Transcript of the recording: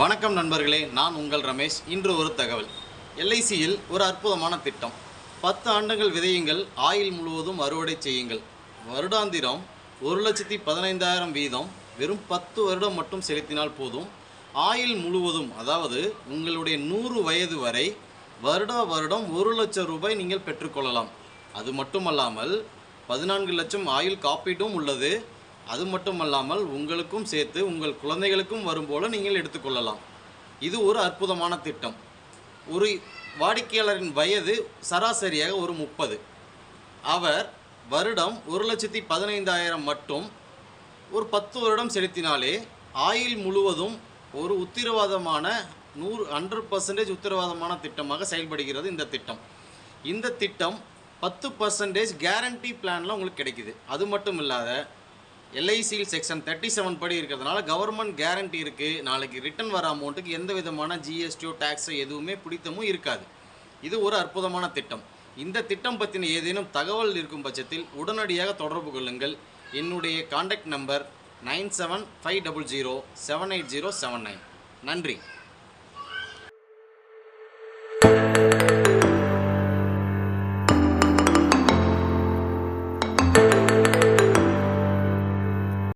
வணக்கம் நண்பர்களே நான் உங்கள் ரமேஷ். இன்று ஒரு தகவல். எல்ஐசியில் ஒரு அற்புதமான திட்டம். பத்து ஆண்டுகள் விதையுங்கள் ஆயில் முழுவதும் அறுவடை செய்யுங்கள். வருடாந்திரம் ஒரு லட்சத்தி பதினைந்தாயிரம் வீதம் வெறும் பத்து வருடம் மட்டும் செலுத்தினால் போதும். ஆயில் முழுவதும் அதாவது உங்களுடைய நூறு வயது வரை வருடா வருடம் ஒரு லட்சம் ரூபாய் நீங்கள் பெற்றுக்கொள்ளலாம். அது மட்டுமல்லாமல் பதினான்கு லட்சம் ஆயுள் காப்பீடும் உள்ளது. அது மட்டுமல்லாமல் உங்களுக்கும் சேர்த்து உங்கள் குழந்தைகளுக்கும் வரும்போல நீங்கள் எடுத்துக்கொள்ளலாம். இது ஒரு அற்புதமான திட்டம். ஒரு வாடிக்கையாளரின் வயது சராசரியாக ஒரு முப்பது. அவர் வருடம் ஒரு லட்சத்தி பதினைந்தாயிரம் மட்டும் ஒரு பத்து வருடம் செலுத்தினாலே ஆயில் முழுவதும் ஒரு உத்திரவாதமான நூறு ஹண்ட்ரட் பர்சன்டேஜ் உத்தரவாதமான திட்டமாக செயல்படுகிறது இந்த திட்டம். இந்த திட்டம் பத்து பர்சன்டேஜ் கேரண்டி பிளான்லாம் உங்களுக்கு கிடைக்குது. அது மட்டும் இல்லாத எல்ஐசியில் செக்ஷன் தேர்ட்டி செவன் படி இருக்கிறதுனால கவர்மெண்ட் கேரண்டி இருக்குது நாளைக்கு ரிட்டன் வர அமௌண்ட்டுக்கு எந்த விதமான ஜிஎஸ்டியோ டேக்ஸோ எதுவுமே பிடித்தமும் இருக்காது. இது ஒரு அற்புதமான திட்டம். இந்த திட்டம் பற்றின ஏதேனும் தகவல் இருக்கும் பட்சத்தில் உடனடியாக தொடர்பு கொள்ளுங்கள். என்னுடைய contact number nine seven five double zero seven eight zero seven nine நன்றி.